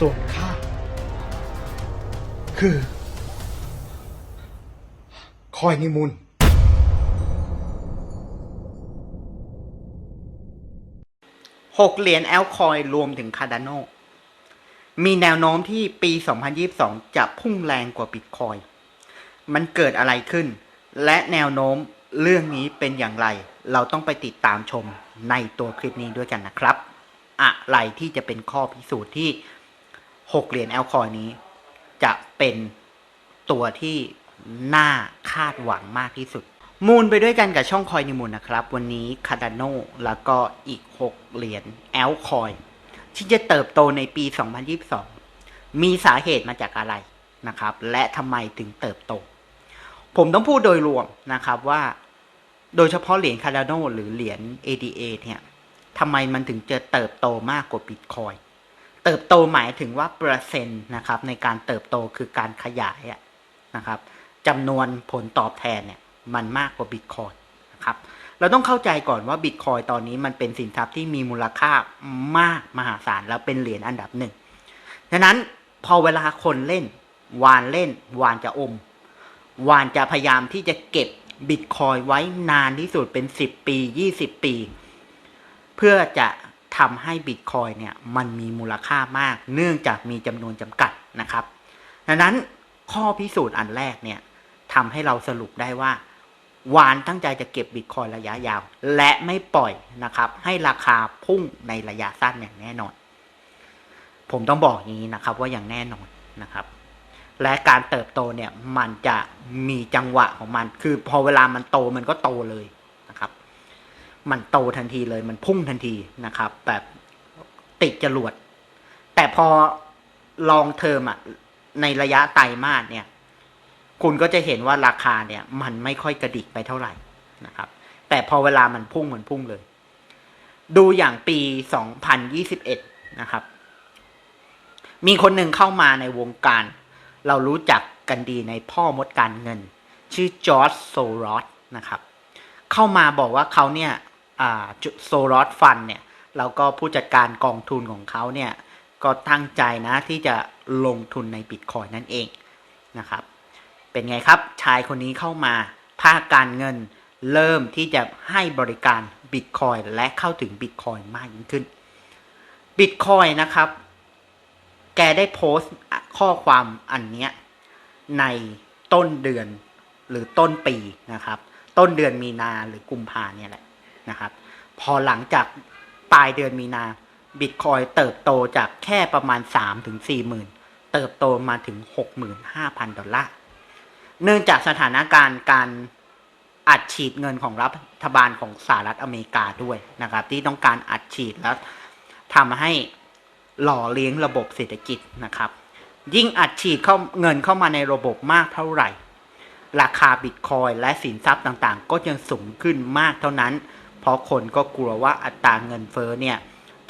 ส่วนข้าคือ คอยนิมุนหกเหรียญแอลคอยรวมถึงคาร์ดานโนมีแนวโน้มที่ปี 2022 จะพุ่งแรงกว่าบิตคอย มันเกิดอะไรขึ้น และแนวโน้มเรื่องนี้เป็นอย่างไร เราต้องไปติดตามชมในตัวคลิปนี้ด้วยกันนะครับ อะไรที่จะเป็นข้อพิสูจน์ที่ 6 เหรียญแอลคอยนี้ จะเป็นตัวที่น่าคาดหวังมากที่สุด มูลไปด้วยกันกับช่องคอยนิมูลนะครับ วันนี้คาร์ดานโนแล้วก็อีก 6 เหรียญแอลคอยที่จะเติบโตในปี 2022 มีสาเหตุมาจากอะไรนะครับ และทำไมถึงเติบโต ผมต้องพูดโดยรวมนะครับว่าโดยเฉพาะเหรียญคาร์ดานโนหรือเหรียญ ADA เนี่ยทำไมมันถึงจะเติบโตมากกว่าบิตคอย เติบโตหมายถึงว่าเปอร์เซ็นต์นะครับ ในการเติบโตคือการขยายนะครับจำนวนผลตอบแทนเนี่ยมันมากกว่าบิตคอยนะครับเราต้องเข้าใจก่อนว่าบิตคอยตอนนี้มันเป็นสินทรัพย์ที่มีมูลค่ามากมหาศาลแล้วเป็นเหรียญอันดับหนึ่งฉะนั้นพอเวลาคนเล่น วานเล่น วานจะอม วานจะพยายามที่จะเก็บบิตคอยไว้นานที่สุดเป็น 10 ปี 20 ปี เพื่อจะ ทำให้บิตคอยเนี่ยมันมีมูลค่ามาก เนื่องจากมีจำนวนจำกัดนะครับ ดังนั้นข้อพิสูจน์อันแรกเนี่ยทำให้เราสรุปได้ว่า วานตั้งใจจะเก็บบิตคอยระยะยาว และไม่ปล่อยนะครับ ให้ราคาพุ่งในระยะสั้นอย่างแน่นอน ผมต้องบอกอย่างนี้นะครับว่าอย่างแน่นอนนะครับ และการเติบโตเนี่ยมันจะมีจังหวะของมัน คือพอเวลามันโตมันก็โตเลย มันโตทันทีเลยมันพุ่งทันทีนะครับ แบบติดจรวด แต่พอลองเทอมอะในระยะไตรมาสเนี่ย คุณก็จะเห็นว่าราคาเนี่ย มันไม่ค่อยกระดิกไปเท่าไหร่นะครับ แต่พอเวลามันพุ่งมันพุ่งเลย ดูอย่างปี 2021 นะครับ มีคนหนึ่งเข้ามาในวงการ เรารู้จักกันดีในพ่อมดการเงิน ชื่อจอร์จโซรอสนะครับ เข้ามาบอกว่าเขาเนี่ย โซรอสฟันเนี่ยแล้วก็ผู้จัดการกองทุนของเขาเนี่ยก็ตั้งใจนะที่จะลงทุนในบิตคอยนั่นเองนะครับ เป็นไงครับชายคนนี้เข้ามาภาคการเงินเริ่มที่จะให้บริการบิตคอยและเข้าถึงบิตคอยมากยิ่งขึ้นบิตคอยนะครับ แกได้โพสต์ข้อความอันเนี้ยในต้นเดือนหรือต้นปีนะครับ ต้นเดือนมีนาหรือกุมภาเนี่ยแหละ นะครับ พอหลังจากปลายเดือนมีนาบิตคอยเติบโตจากแค่ประมาณ 3 ถึง 4 หมื่น เติบโตมาถึง 65,000 ดอลลาร์ เนื่องจากสถานการณ์การอัดฉีดเงินของรัฐบาลของสหรัฐอเมริกาด้วยนะครับ ที่ต้องการอัดฉีดแล้วทำให้หล่อเลี้ยงระบบเศรษฐกิจนะครับ ยิ่งอัดฉีดเข้าเงินเข้ามาในระบบมากเท่าไหร่ ราคาบิตคอยและสินทรัพย์ต่างๆ ก็ยังสูงขึ้นมากเท่านั้น เพราะคนก็กลัวว่าอัตราเงินเฟ้อเนี่ย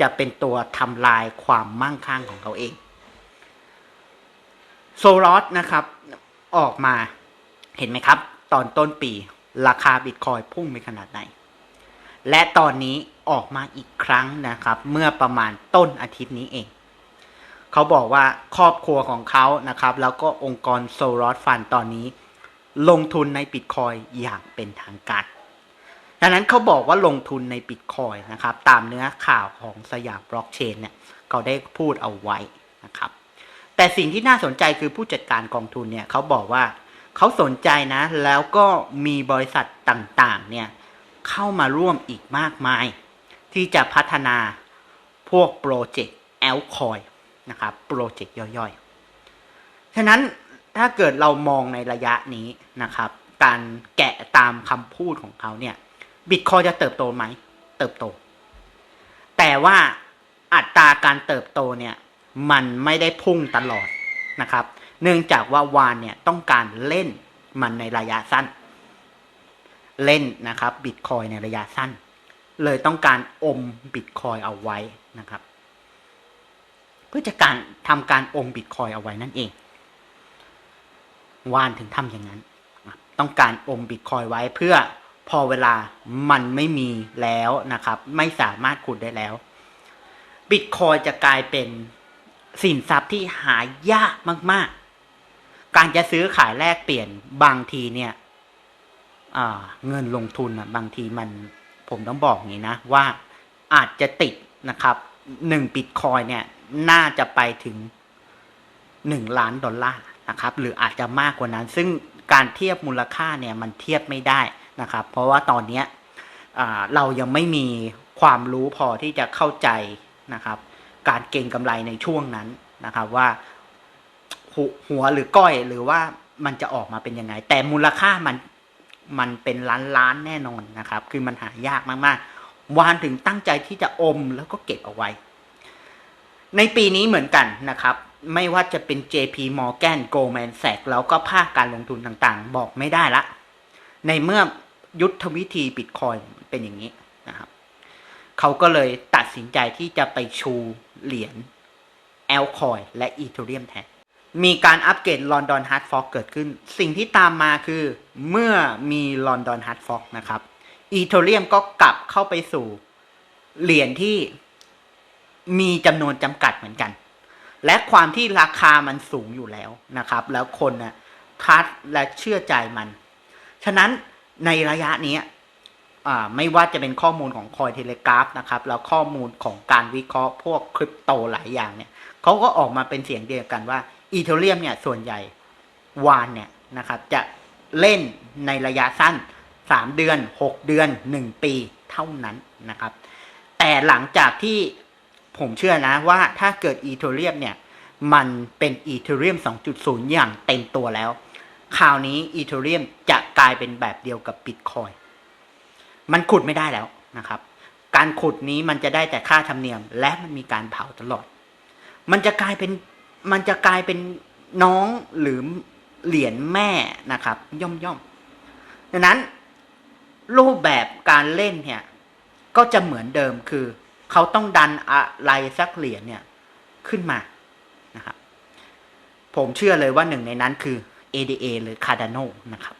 จะเป็นตัวทำลายความมั่งคั่งของเขาเอง โซลอสนะครับออกมาเห็นไหมครับ ตอนต้นปีราคาบิตคอยพุ่งไปขนาดไหน และตอนนี้ออกมาอีกครั้งนะครับ เมื่อประมาณต้นอาทิตย์นี้เอง เขาบอกว่าครอบครัวของเขานะครับ แล้วก็องค์กรโซลอสฟันตอนนี้ ลงทุนในบิตคอยอย่างเป็นทางการ ดังนั้นเขาบอกว่าลงทุนในบิตคอยนะครับ ตามเนื้อข่าวของสยามบล็อกเชนเนี่ยเขาได้พูดเอาไว้นะครับ แต่สิ่งที่น่าสนใจคือผู้จัดการกองทุนเนี่ยเขาบอกว่าเขาสนใจนะ แล้วก็มีบริษัทต่างๆเนี่ยเข้ามาร่วมอีกมากมาย ที่จะพัฒนาพวกโปรเจกต์แอลคอยนะครับโปรเจกต์ย่อยๆ ฉะนั้นถ้าเกิดเรามองในระยะนี้นะครับ การแกะตามคำพูดของเขาเนี่ย บิตคอยจะเติบโตไหม เติบโต แต่ว่าอัตราการเติบโตเนี่ย มันไม่ได้พุ่งตลอดนะครับ เนื่องจากว่าวานเนี่ยต้องการเล่นมันในระยะสั้น เล่นนะครับบิตคอยในระยะสั้น เลยต้องการอมบิตคอยเอาไว้นะครับ เพื่อจะการทำการอมบิตคอยเอาไว้นั่นเอง วานถึงทำอย่างนั้น ต้องการอมบิตคอยไว้เพื่อ พอเวลามันไม่มีแล้วนะครับ ไม่สามารถขุดได้แล้วบิตคอยจะกลายเป็นสินทรัพย์ที่หายากมาก ๆ การจะซื้อขายแลกเปลี่ยนบางทีเนี่ยเงินลงทุนบางทีมันผมต้องบอกอย่างนี้นะ ว่าอาจจะติดนะครับหนึ่งบิตคอยเนี่ยน่าจะไปถึงหนึ่งล้านดอลลาร์นะครับ หรืออาจจะมากกว่านั้น ซึ่งการเทียบมูลค่าเนี่ยมันเทียบไม่ได้ นะครับ เพราะว่าตอนนี้เรายังไม่มีความรู้พอที่จะเข้าใจนะครับ การเก็งกำไรในช่วงนั้นนะครับว่าหัวหัวหรือก้อยหรือว่ามันจะออกมาเป็นยังไง แต่มูลค่ามันมันเป็นล้านล้านแน่นอนนะครับ คือมันหายากมากๆ วานถึงตั้งใจที่จะอมแล้วก็เก็บเอาไว้ ในปีนี้เหมือนกันนะครับ ไม่ว่าจะเป็น JP Morgan Goldman Sachs แล้วก็ภาคการลงทุนต่างๆ บอกไม่ได้ละ ในเมื่อ ยุทธวิธีบิตคอยเป็นอย่างนี้นะครับเขาก็เลยตัดสินใจที่จะไปชูเหรียญแอลคอยและอีเทเรียมแทนมีการอัปเกรดลอนดอนฮาร์ดฟอกเกิดขึ้น สิ่งที่ตามมาคือเมื่อมีลอนดอนฮาร์ดฟอกนะครับอีเทเรียมก็กลับเข้าไปสู่เหรียญที่มีจำนวนจำกัดเหมือนกัน และความที่ราคามันสูงอยู่แล้วนะครับ แล้วคนนะทัดและเชื่อใจมัน ฉะนั้น ในระยะนี้ไม่ว่าจะเป็นข้อมูลของคอยเทเลกราฟนะครับ แล้วข้อมูลของการวิเคราะห์พวกคริปโตหลายอย่างเนี่ยเขาก็ออกมาเป็นเสียงเดียวกันว่าอีเทเรียมเนี่ยส่วนใหญ่วานเนี่ยนะครับจะเล่นในระยะสั้น 3 เดือน 6 เดือน 1 ปีเท่านั้นนะครับ แต่หลังจากที่ผมเชื่อนะว่าถ้าเกิดอีเทเรียมเนี่ยมันเป็นอีเทเรียม2.0 อย่างเต็มตัวแล้ว คราวนี้อีเทเรียมจะ กลายเป็นแบบเดียวกับบิตคอยมันขุดไม่ได้แล้วนะครับ การขุดนี้มันจะได้แต่ค่าธรรมเนียม และมันมีการเผาตลอด มันจะกลายเป็นมันจะกลายเป็นน้องหรือเหรียญแม่นะครับ ย่อมย่อมดังนั้นรูปแบบการเล่นเนี่ย ก็จะเหมือนเดิมคือ เขาต้องดันอะไรสักเหรียญเนี่ยขึ้นมานะครับ ผมเชื่อเลยว่าหนึ่งในนั้นคือ ADA หรือ Cardano นะครับ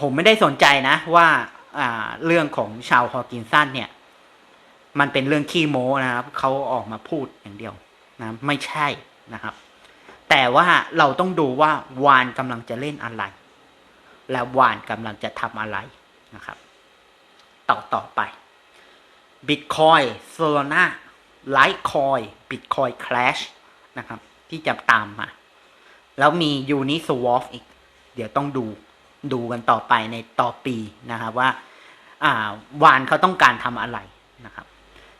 ผมไม่ได้สนใจนะว่าอ่าเรื่องของชาวฮอกินสันเนี่ย มันเป็นเรื่องขี้โม้นะครับเขาออกมาพูดอย่างเดียวนะไม่ใช่นะครับ แต่ว่าเราต้องดูว่าวานกำลังจะเล่นอะไร และวานกำลังจะทำอะไรนะครับ ต่อต่อไป Bitcoin Solana Litecoin Bitcoin Crash นะครับ ที่จะตามมา แล้วมี Uniswap อีก เดี๋ยวต้องดู ดูกันต่อไปในต่อปีนะครับว่าอ่าวานเขาต้องการทำอะไรนะครับ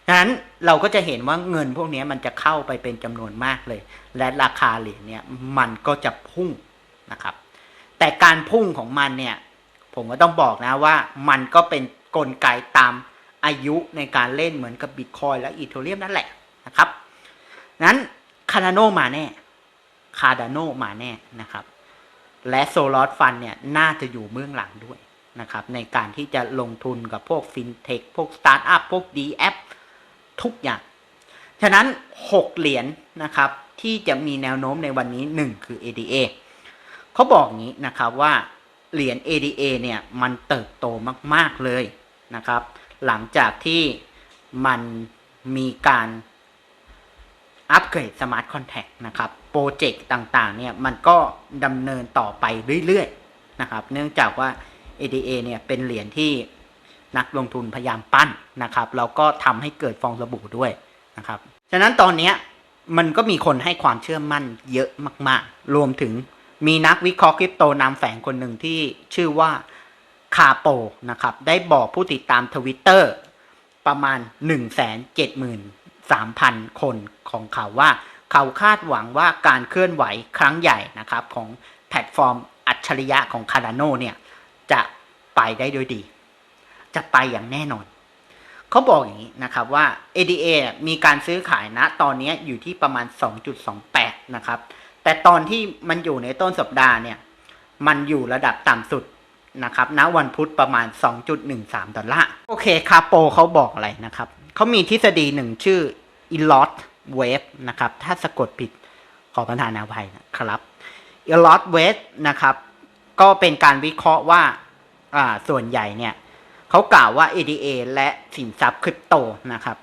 ดังนั้นเราก็จะเห็นว่าเงินพวกนี้มันจะเข้าไปเป็นจำนวนมากเลย และราคาเหรียญเนี่ยมันก็จะพุ่งนะครับ แต่การพุ่งของมันเนี่ยผมก็ต้องบอกนะว่ามันก็เป็นนกลไกตามอายุในการเล่นเหมือนกับบิตคอยและอีเทเรียมนั่นแหละนะครับนั้นคาร์โนมาแน่คาร์ดาโนมาแน่นะครับ และโซลอสฟันเนี่ยน่าจะอยู่เบื้องหลังด้วยนะครับในการที่จะลงทุนกับพวกฟินเทคพวกสตาร์ทอัพพวกดีแอปทุกอย่าง ฉะนั้น 6 เหรียญนนะครับที่จะมีแนวโน้มในวันนี้ 1 คือ ADA เขาบอกงี้นะครับว่าเหรียญ ADA เนี่ยมันเติบโตมาก ๆ เลยนะครับ หลังจากที่มันมีการอัปเกรดสมาร์ทคอนแท็กนะครับ โปรเจกต์ต่างๆเนี่ยมันก็ดำเนินต่อไปเรื่อยๆนะครับ เนื่องจากว่า ADA เนี่ยเป็นเหรียญที่นักลงทุนพยายามปั้นนะครับแล้วก็ทำให้เกิดฟองสบู่ด้วยนะครับ ฉะนั้นตอนนี้มันก็มีคนให้ความเชื่อมั่นเยอะมากๆ รวมถึงมีนักวิเคราะห์คริปโตนามแฝงคนหนึ่งที่ชื่อว่าคาโปนะครับ ได้บอกผู้ติดตามทวิตเตอร์ประมาณ 173,000 คนของเขาว่า เขาคาดหวังว่าการเคลื่อนไหวครั้งใหญ่นะครับของแพลตฟอร์มอัจฉริยะของ Cardano เนี่ยจะไปได้ด้วยดี จะไปอย่างแน่นอน เขาบอกอย่างนี้นะครับว่า ADA มีการซื้อขายนะตอนนี้อยู่ที่ประมาณ 2.28 นะครับ แต่ตอนที่มันอยู่ในต้นสัปดาห์เนี่ย มันอยู่ระดับต่ำสุดนะครับณวันพุธประมาณ 2.13 ดอลลาร์ โอเค คาโปเขาบอกอะไรนะครับ เขามีทฤษฎีหนึ่งชื่อ e l o t Wave นะครับ ถ้าสะกดผิดขอประทานอภัยนะครับ e l o t Wave นะครับ ก็เป็นการวิเคราะห์ว่าอ่าส่วนใหญ่เนี่ยเขากล่าวว่า ADA และสินทรัพย์คริปโตนะครับ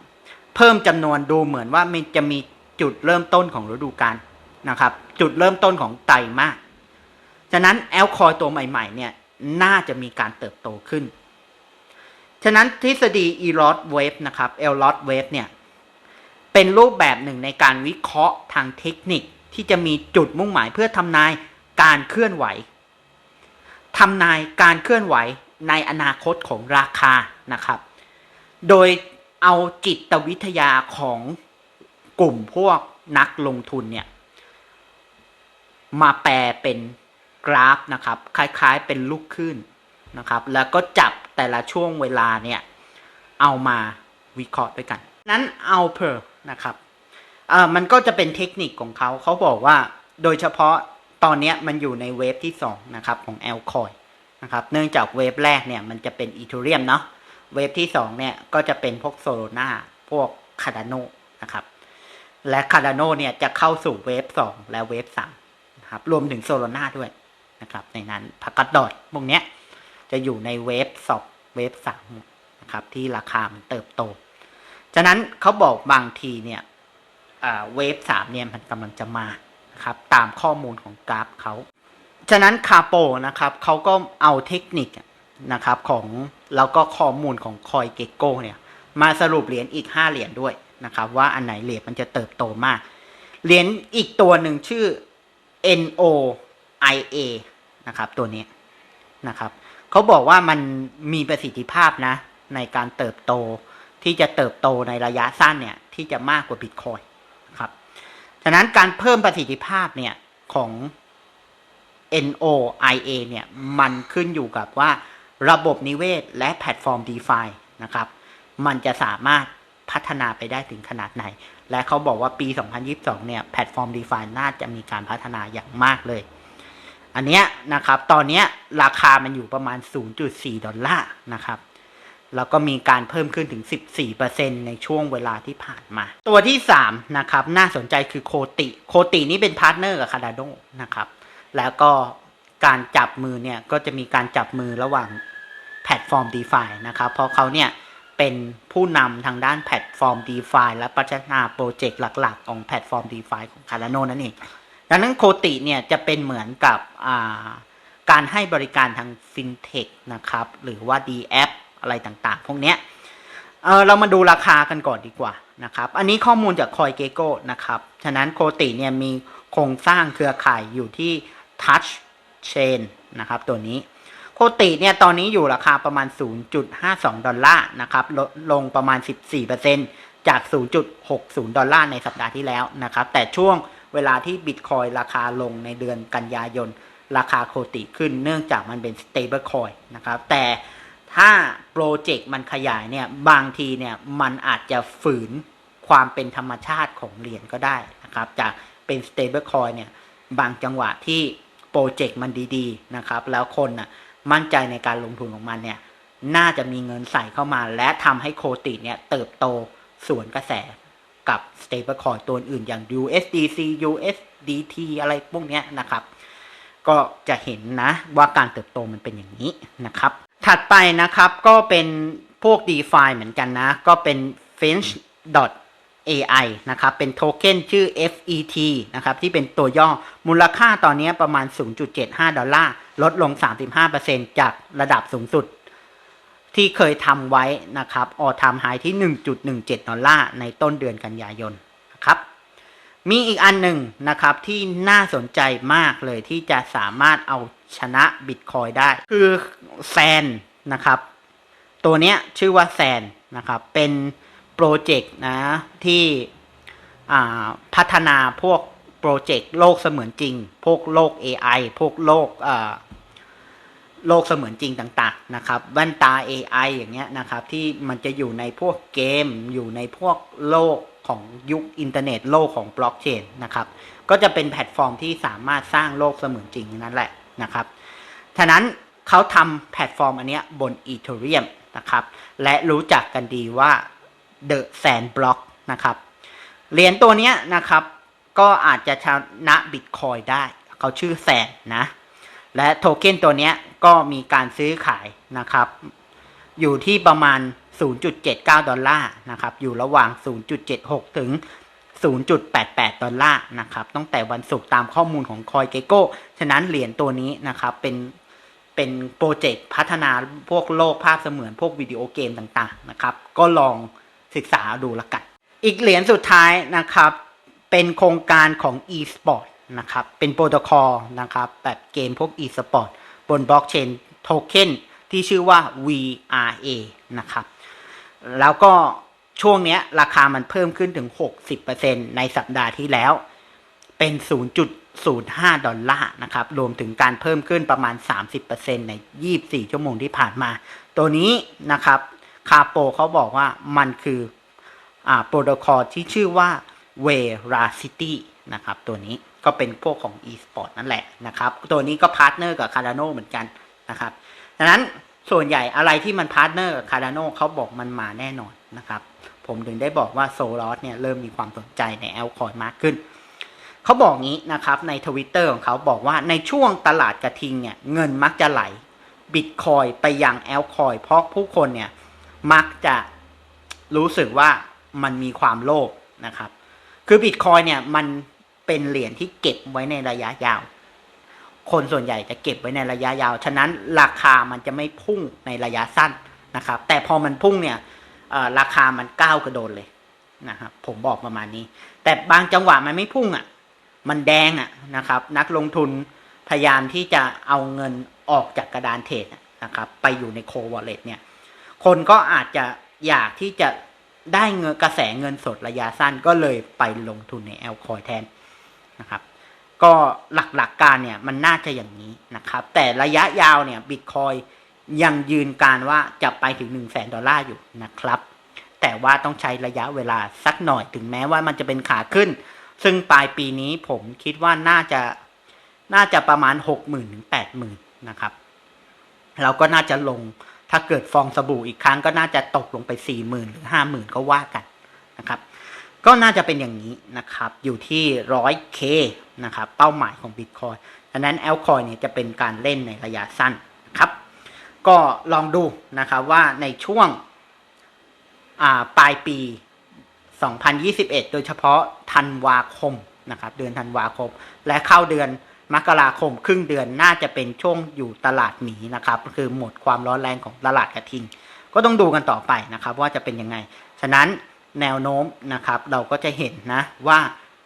เพิ่มจำนวนดูเหมือนว่ามันจะมีจุดเริ่มต้นของฤดูกาลนะครับ จุดเริ่มต้นของไตรมาสฉะนั้นแอลคอยตัวใหม่ๆเนี่ยน่าจะมีการเติบโตขึ้น ฉะนั้นทฤษฎี e l o t wave นะครับ e l o t wave เนี่ย เป็นรูปแบบหนึ่งในการวิเคราะห์ทางเทคนิคที่จะมีจุดมุ่งหมายเพื่อทำนายการเคลื่อนไหวทำนายการเคลื่อนไหวในอนาคตของราคานะครับ โดยเอาจิตวิทยาของกลุ่มพวกนักลงทุนเนี่ยมาแปลเป็นกราฟนะครับ คล้ายๆเป็นลูกขึ้นนะครับ แล้วก็จับแต่ละช่วงเวลาเนี่ย เอามาวิเคราะห์ด้วยกัน นั้นเอาเพอ นะครับอ่อมันก็จะเป็นเทคนิคของเขาเขาบอกว่าโดยเฉพาะตอนนี้มันอยู่ในเวฟที่2นะครับของ a l c o i n นะครับเนื่องจากเวฟแรกเนี่ยมันจะเป็นอีเทเรียมเนาะเวฟที่2เนี่ยก็จะเป็นพวกโซโลนาพวกคาร์ดาโนนะครับและคาร์ดาโนเนี่ยจะเข้าสู่เวฟ2และเวฟ3นะครับรวมถึงโซโลนาด้วยนะครับในนั้นพักกัดดอทพวกเนี้ยจะอยู่ในเวฟ2เวฟ3นะครับที่ราคามันเติบโต ฉะนั้นเขาบอกบางทีเนี่ยเวฟสามเนี่ยมันกำลังจะมานะครับตามข้อมูลของกราฟเขา ฉะนั้นคาโปนะครับเขาก็เอาเทคนิคนะครับของแล้วก็ข้อมูลของคอยเกโก้เนี่ยมาสรุปเหรียญอีก 5 เหรียญด้วยนะครับว่าอันไหนเหรียญมันจะเติบโตมาก เหรียญอีกตัวหนึ่งชื่อ NOIA นะครับตัวนี้นะครับเขาบอกว่ามันมีประสิทธิภาพนะในการเติบโต ที่จะเติบโตในระยะสั้นเนี่ยที่จะมากกว่าบิตคอยครับฉะนั้นการเพิ่มประสิทธิภาพเนี่ยของ NOIA เนี่ยมันขึ้นอยู่กับว่าระบบนิเวศและแพลตฟอร์ม DeFi นะครับ มันจะสามารถพัฒนาไปได้ถึงขนาดไหน และเขาบอกว่าปี 2022 เนี่ยแพลตฟอร์ม DeFi น่าจะมีการพัฒนาอย่างมากเลย อันเนี้ยนะครับ ตอนเนี้ยราคามันอยู่ประมาณ 0.4 ดอลลาร์นะครับ แล้วก็มีการเพิ่มขึ้นถึง 14%ในช่วงเวลาที่ผ่านมา ตัวที่ 3 นะครับ น่าสนใจคือโคติ โคตินี่เป็นพาร์ทเนอร์กับคาร์ดาโดนะครับ แล้วก็การจับมือเนี่ย ก็จะมีการจับมือระหว่างแพลตฟอร์ม d e f านะครับ เพราะเขาเนี่ย เป็นผู้นำทางด้านแพลตฟอร์ม d e f าและพัฒนาโปรเจกต์หลัก ๆ ของแพลตฟอร์ม d e f าของคาร์ดาโนนั่นเอง ดังนั้นโคติเนี่ยจะเป็นเหมือนกับการให้บริการทางฟินเทคนะครับ หรือว่า d แอป อะไรต่างๆ พวกเนี้ยเออเรามาดูราคากันก่อนดีกว่านะครับ อันนี้ข้อมูลจากคอยเกโก้นะครับ ฉะนั้นโคติเนี่ยมีโครงสร้างเครือข่ายอยู่ที่ Touch Chain นะครับ ตัวนี้โคติเนี่ยตอนนี้อยู่ราคาประมาณ 0.52 ดอลลาร์นะครับลดลงประมาณ 14%จาก 0.60 ดอลลาร์ในสัปดาห์ที่แล้วนะครับ แต่ช่วงเวลาที่บิตคอยราคาลงในเดือนกันยายน ราคาโคติขึ้นเนื่องจากมันเป็น stable coin นะครับ แต่ ถ้าโปรเจกต์มันขยายเนี่ยบางทีเนี่ยมันอาจจะฝืนความเป็นธรรมชาติของเหรียญก็ได้นะครับจากเป็น stable coin เนี่ยบางจังหวะที่โปรเจกต์มันดีๆนะครับแล้วคนน่ะมั่นใจในการลงทุนของมันเนี่ยน่าจะมีเงินใส่เข้ามา และทำให้โคติเนี่ยเติบโตสวนกระแสกับ stable coin ตัวอื่นอย่าง USDC USDT อะไรพวกเนี้ยนะครับ ก็จะเห็นนะว่าการเติบโตมันเป็นอย่างนี้นะครับ ถัดไปนะครับก็เป็นพวก DeFi เหมือนกันนะ ก็เป็น Finch AI นะครับ เป็นโทเค็นชื่อ FET นะครับ ที่เป็นตัวย่อมูลค่าตอนนี้ประมาณ 0.75 ดอลลาร์ ลดลง 35%จากระดับสูงสุด ที่เคยทำไว้นะครับ ออทามไฮที่ 1.17 ดอลลาร์ ในต้นเดือนกันยายนนะครับ มีอีกอันหนึ่งนะครับที่น่าสนใจมากเลยที่จะสามารถเอาชนะบิตคอยได้ คือแซนนะครับ ตัวเนี้ยชื่อว่าแซนนะครับ เป็นโปรเจกต์นะที่พัฒนาพวกโปรเจกต์โลกเสมือนจริง พวกโลก AI พวกโลกโลกเสมือนจริงต่างๆนะครับ แว่นตา AI อย่างเงี้ยนะครับ ที่มันจะอยู่ในพวกเกม อยู่ในพวกโลก ของยุคอินเทอร์เน็ตโลกของบล็อกเชนนะครับก็จะเป็นแพลตฟอร์มที่สามารถสร้างโลกเสมือนจริงนั่นแหละนะครับฉะนั้นเขาทำแพลตฟอร์มอันเนี้ยบนอีเทเรียมนะครับและรู้จักกันดีว่า The Sandblock นะครับเหรียญตัวนี้นะครับก็อาจจะชนะบิตคอยได้ เขาชื่อแซนนะ และโทเค็นตัวนี้ก็มีการซื้อขายนะครับ อยู่ที่ประมาณ 0.79 ดอลลาร์นะครับ อยู่ระหว่าง 0.76 ถึง 0.88 ดอลลาร์นะครับ ตั้งแต่วันศุกร์ตามข้อมูลของคอยเกโก้ ฉะนั้นเหรียญตัวนี้นะครับ เป็นเป็นโปรเจกต์พัฒนาพวกโลกภาพเสมือนพวกวิดีโอเกมต่างๆนะครับ ก็ลองศึกษาดูละกัน อีกเหรียญสุดท้ายนะครับ เป็นโครงการของ e-sport นะครับ เป็นโปรโตคอลนะครับ แบบเกมพวก e-sport บนบล็อกเชนโทเค็นที่ชื่อว่า VRA นะครับ แล้วก็ช่วงนี้ราคามันเพิ่มขึ้นถึง 60%ในสัปดาห์ที่แล้ว เป็น 0.05 ดอลลาร์นะครับ รวมถึงการเพิ่มขึ้นประมาณ 30%ใน 24 ชั่วโมงที่ผ่านมา ตัวนี้นะครับ คาโปเขาบอกว่ามันคืออ่าโปรโตคอลที่ชื่อว่า Veracity นะครับตัวนี้ก็เป็นพวกของ e-sport นั่นแหละนะครับ ตัวนี้ก็พาร์ทเนอร์กับ Cardano เหมือนกันนะครับ ดังนั้น ส่วนใหญ่อะไรที่มันพาร์ทเนอร์กับ Cardano เขาบอกมันมาแน่นอนนะครับ ผมถึงได้บอกว่าโซลอสเนี่ยเริ่มมีความสนใจในแอลคอยมากขึ้น เขาบอกงี้นะครับในทวิตเตอร์ของเขาบอกว่าในช่วงตลาดกระทิงเนี่ยเงินมักจะไหลบิตคอยไปยังแอลคอยเพราะผู้คนเนี่ยมักจะรู้สึกว่ามันมีความโลภนะครับ คือบิตคอยเนี่ยมันเป็นเหรียญที่เก็บไว้ในระยะยาว คนส่วนใหญ่จะเก็บไว้ในระยะยาว ฉะนั้นราคามันจะไม่พุ่งในระยะสั้นนะครับ แต่พอมันพุ่งเนี่ยราคามันก้าวกระโดดเลยนะครับ ผมบอกประมาณนี้ แต่บางจังหวะมันไม่พุ่งอะ มันแดงอะนะครับ นักลงทุนพยายามที่จะเอาเงินออกจากกระดานเทรดนะครับ ไปอยู่ในโควอลเล็ตเนี่ย คนก็อาจจะอยากที่จะได้เงินกระแสเงินสดระยะสั้นก็เลยไปลงทุนในแอลคอยแทนนะครับ ก็หลักๆกการเนี่ยมันน่าจะอย่างนี้นะครับ แต่ระยะยาวเนี่ยบิตคอยยังยืนการว่าจะไปถึง 1 0 0 0 0แสนดอลลาร์อยู่นะครับ แต่ว่าต้องใช้ระยะเวลาสักหน่อยถึงแม้ว่ามันจะเป็นขาขึ้น ซึ่งปลายปีนี้ผมคิดว่าน่าจะน่าจะประมาณ 6 0,000ถึง80,000นะครับเราก็น่าจะลงถ้าเกิดฟองสบู่อีกครั้งก็น่าจะตกลงไป 40,000หรือ50,000 ก็ว่ากันนะครับ ก็น่าจะเป็นอย่างนี้นะครับ อยู่ที่ 100k นะครับเป้าหมายของ Bitcoin ดังนั้น a l c o i n เนี่ยจะเป็นการเล่นในระยะสั้นนะครับ ก็ลองดูนะครับว่าในช่วงปลายปี 2021 โดยเฉพาะธันวาคมนะครับเดือนธันวาคม และเข้าเดือนมกราคมครึ่งเดือนน่าจะเป็นช่วงอยู่ตลาดหมีนะครับคือหมดความร้อนแรงของตลาดกระทิง ก็ต้องดูกันต่อไปนะครับว่าจะเป็นยังไง ฉะนั้น แนวโน้มนะครับ เราก็จะเห็นนะว่า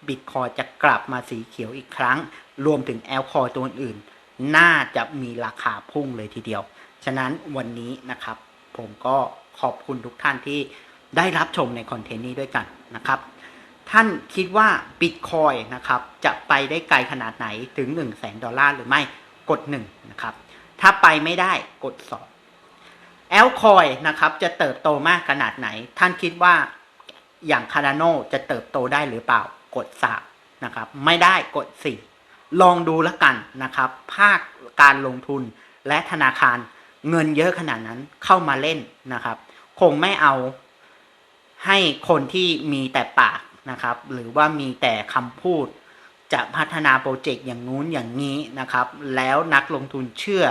บิตคอยจะกลับมาสีเขียวอีกครั้ง รวมถึงแอลคอยตัวอื่น น่าจะมีราคาพุ่งเลยทีเดียว ฉะนั้นวันนี้นะครับ ผมก็ขอบคุณทุกท่านที่ได้รับชมในคอนเทนต์นี้ด้วยกันนะครับ ท่านคิดว่าบิตคอยนะครับ จะไปได้ไกลขนาดไหนถึง 1 0 0 0 0แสนดอลลาร์หรือไม่กด 1 นะครับ ถ้าไปไม่ได้กด 2แอลคอยนะครับ จะเติบโตมากขนาดไหน ท่านคิดว่า อย่างคาราโนจะเติบโตได้หรือเปล่ากด3นะครับ ไม่ได้กด4ลองดูแล้วกันนะครับ ภาคการลงทุนและธนาคารเงินเยอะขนาดนั้นเข้ามาเล่นนะครับ คงไม่เอาให้คนที่มีแต่ปากนะครับ หรือว่ามีแต่คำพูด จะพัฒนาโปรเจกต์อย่างนู้นอย่างนี้นะครับ แล้วนักลงทุนเชื่อ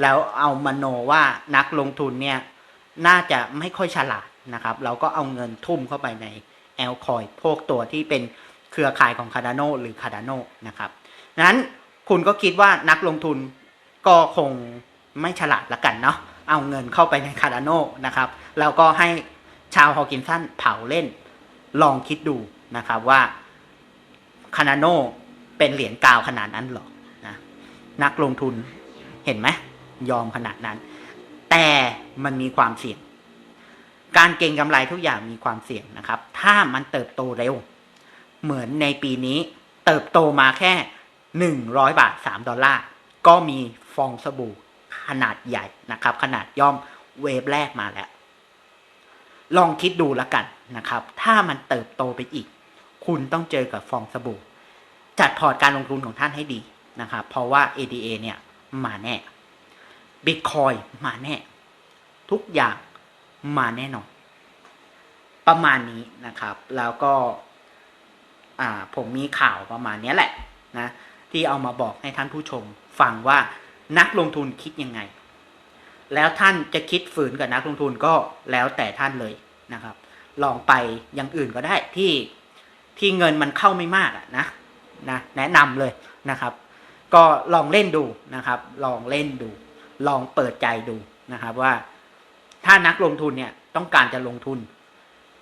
แล้วเอามโนว่านักลงทุนเนี่ยน่าจะไม่ค่อยฉลาด นะครับ เราก็เอาเงินทุ่มเข้าไปในแอลคอยพวกตัวที่เป็นเครือข่ายของคา r d โนหรือคา r d โนนะครับนั้นคุณก็คิดว่านักลงทุนก็คงไม่ฉลาดละกันเนาะเอาเงินเข้าไปในคา r d โนนะครับแล้วก็ให้ชาวฮอกินสันเผาเล่นลองคิดดูนะครับว่าคา r d โนเป็นเหรียญกาวขนาดนั้นหรอนะนักลงทุนเห็นไหมยอมขนาดนั้น แต่มันมีความเสี่ยง การเก็งกำไรทุกอย่างมีความเสี่ยงนะครับ ถ้ามันเติบโตเร็ว เหมือนในปีนี้เติบโตมาแค่หนึ่งร้อยบาทสามดอลลาร์ ก็มีฟองสบู่ขนาดใหญ่นะครับ ขนาดย่อมเวฟแรกมาแล้ว ลองคิดดูแล้วกันนะครับ ถ้ามันเติบโตไปอีก คุณต้องเจอกับฟองสบู่ จัดพอร์ตการลงทุนของท่านให้ดีนะครับ เพราะว่า ADA เนี่ยมาแน่ Bitcoin มาแน่ ทุกอย่าง มาแน่นอน ประมาณนี้นะครับ แล้วก็ อ่า ผมมีข่าวประมาณนี้แหละนะ ที่เอามาบอกให้ท่านผู้ชม ฟังว่านักลงทุนคิดยังไง แล้วท่านจะคิดฝืนกับนักลงทุนก็แล้วแต่ท่านเลยนะครับ ลองไปอย่างอื่นก็ได้ที่ที่เงินมันเข้าไม่มากอะนะนะแนะนำเลยนะครับ ก็ลองเล่นดูนะครับ ลองเล่นดู ลองเปิดใจดูนะครับว่า ถ้านักลงทุนเนี่ยต้องการจะลงทุน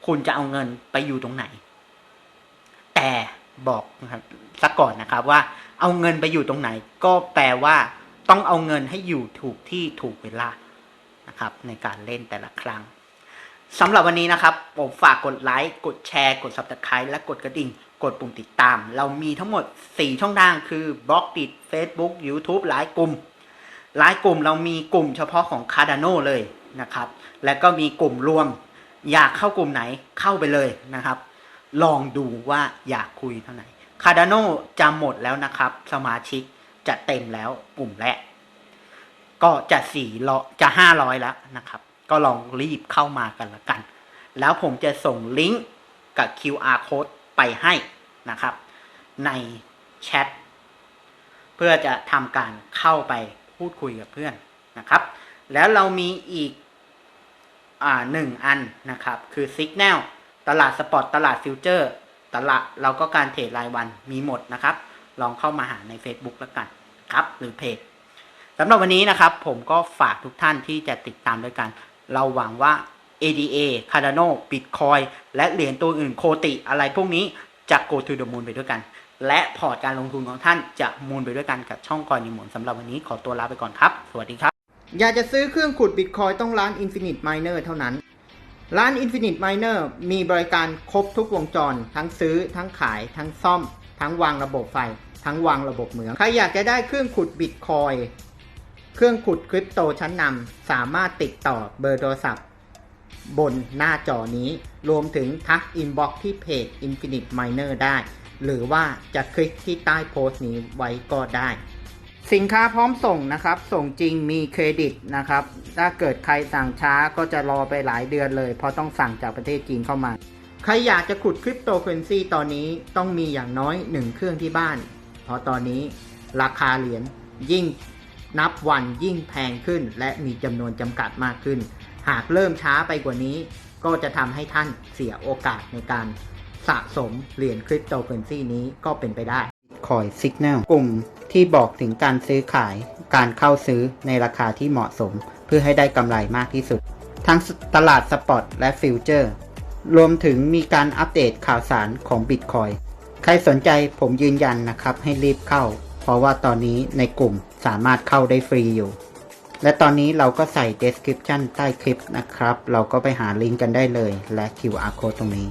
คุณจะเอาเงินไปอยู่ตรงไหน แต่บอกนะครับสักก่อนนะครับว่าเอาเงินไปอยู่ตรงไหน ก็แปลว่าต้องเอาเงินให้อยู่ถูกที่ถูกเวลานะครับ ในการเล่นแต่ละครั้งสำหรับวันนี้นะครับ ผมฝากกดไลค์ กดแชร์ กด subscribe และกดกระดิ่ง กดปุ่มติดตาม เรามีทั้งหมด 4 ช่องทางคือบล็อกดิ Facebook YouTube ไลค์กลุ่มไลน์กลุ่มเรามีกลุ่มเฉพาะของ Cardano เลย นะครับ แล้วก็มีกลุ่มรวม อยากเข้ากลุ่มไหนเข้าไปเลยนะครับ ลองดูว่าอยากคุยเท่าไหร่ Cardano จะหมดแล้วนะครับ สมาชิกจะเต็มแล้วกลุ่มแรกก็จะสี่ร้อยจะห้าร้อยแล้วนะครับ ก็ลองรีบเข้ามากันละกัน แล้วผมจะส่งลิงก์กับ QR code ไปให้นะครับ ในแชทเพื่อจะทำการเข้าไปพูดคุยกับเพื่อนนะครับ แล้วเรามีอีกอ่าหนึ่งอันนะครับ คือ Signal ตลาดสปอร์ตตลาดฟิวเจอร์ ตลาดเราก็การเทรดรายวันมีหมดนะครับ ลองเข้ามาหาใน Facebook แล้วกันครับ หรือเพจสำหรับวันนี้นะครับ ผมก็ฝากทุกท่านที่จะติดตามด้วยกัน เราหวังว่า ADA Cardano Bitcoin และเหรียญตัวอื่นโคติอะไรพวกนี้จะ go to the moon ไปด้วยกัน และพอร์ตการลงทุนของท่านจะมูลไปด้วยกันกับช่องคอยนิมนสำหรับวันนี้ขอตัวลาไปก่อนครับ สวัสดีครับ อยากจะซื้อเครื่องขุด Bitcoin ต้องร้าน Infinite Miner เท่านั้น ร้าน Infinite Miner มีบริการครบทุกวงจร ทั้งซื้อ ทั้งขาย ทั้งซ่อม ทั้งวางระบบไฟ ทั้งวางระบบเหมือง ใครอยากจะได้เครื่องขุด Bitcoin เครื่องขุดคริปโตชั้นนำสามารถติดต่อเบอร์โทรศัพท์ บนหน้าจอนี้ รวมถึงทักอินบ็อกที่เพจ Infinite Miner ได้ หรือว่าจะคลิกที่ใต้โพสต์นี้ไว้ก็ได้ สินค้าพร้อมส่งนะครับ ส่งจริงมีเครดิตนะครับ ถ้าเกิดใครสั่งช้าก็จะรอไปหลายเดือนเลย เพราะต้องสั่งจากประเทศจีนเข้ามา ใครอยากจะขุดคริปโตเคอเรนซีตอนนี้ต้องมีอย่างน้อยหนึ่งเครื่องที่บ้าน เพราะตอนนี้ราคาเหรียญยิ่งนับวันยิ่งแพงขึ้น และมีจำนวนจำกัดมากขึ้น หากเริ่มช้าไปกว่านี้ ก็จะทำให้ท่านเสียโอกาสในการสะสมเหรียญคริปโตเคอเรนซีนี้ก็เป็นไปได้คอย Signal กลุ่ม ที่บอกถึงการซื้อขาย การเข้าซื้อในราคาที่เหมาะสม เพื่อให้ได้กำไรมากที่สุด ทั้งตลาดสปอตและฟิวเจอร์ รวมถึงมีการอัปเดตข่าวสารของ Bitcoin ใครสนใจผมยืนยันนะครับให้รีบเข้า เพราะว่าตอนนี้ในกลุ่มสามารถเข้าได้ฟรีอยู่ และตอนนี้เราก็ใส่ description ใต้คลิปนะครับ เราก็ไปหาลิงก์กันได้เลยและ QR code ตรงนี้